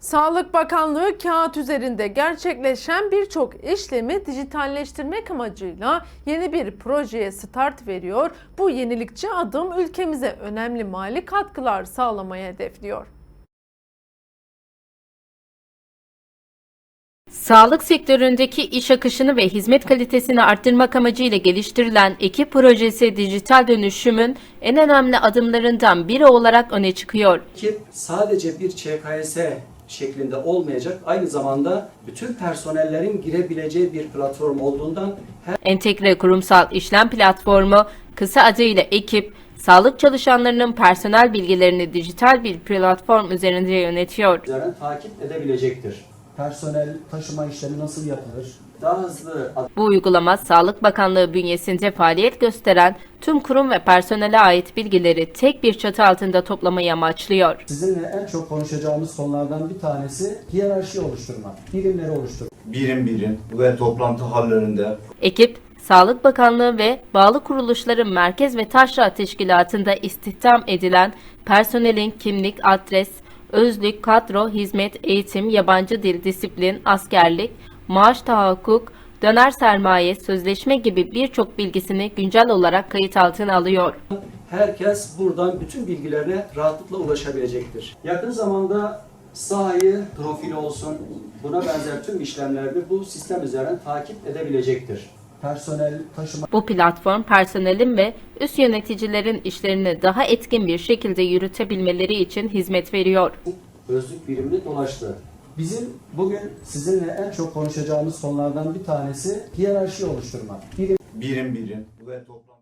Sağlık Bakanlığı kağıt üzerinde gerçekleşen birçok işlemi dijitalleştirmek amacıyla yeni bir projeye start veriyor. Bu yenilikçi adım ülkemize önemli mali katkılar sağlamayı hedefliyor. Sağlık sektöründeki iş akışını ve hizmet kalitesini arttırmak amacıyla geliştirilen ekip projesi dijital dönüşümün en önemli adımlarından biri olarak öne çıkıyor. Ekip sadece bir ÇKS şeklinde olmayacak. Aynı zamanda bütün personellerin girebileceği bir platform olduğundan her Entegre kurumsal işlem platformu, kısa adıyla ekip, sağlık çalışanlarının personel bilgilerini dijital bir platform üzerinde yönetiyor. takip edebilecektir. Personel taşıma işlemi nasıl yapılır? Daha hızlı Bu uygulama Sağlık Bakanlığı bünyesinde faaliyet gösteren tüm kurum ve personele ait bilgileri tek bir çatı altında toplamayı amaçlıyor. Sizinle en çok konuşacağımız konulardan bir tanesi hiyerarşi oluşturmak, birimleri oluşturmak. birim birim ve toplantı hallerinde Ekip, Sağlık Bakanlığı ve bağlı kuruluşların merkez ve taşra teşkilatında istihdam edilen personelin kimlik, adres, özlük, kadro, hizmet, eğitim, yabancı dil, disiplin, askerlik, maaş tahakkuk, döner sermaye, sözleşme gibi birçok bilgisini güncel olarak kayıt altına alıyor. Herkes buradan bütün bilgilerine rahatlıkla ulaşabilecektir. Yakın zamanda sahayı, profil olsun, buna benzer tüm işlemlerini bu sistem üzerinden takip edebilecektir. Personel taşıma Bu platform personelin ve üst yöneticilerin işlerini daha etkin bir şekilde yürütebilmeleri için hizmet veriyor. özlük birimini dolaştı. Bizim bugün sizinle en çok konuşacağımız konulardan bir tanesi hiyerarşi oluşturmak. Birim birim birim ve toplantı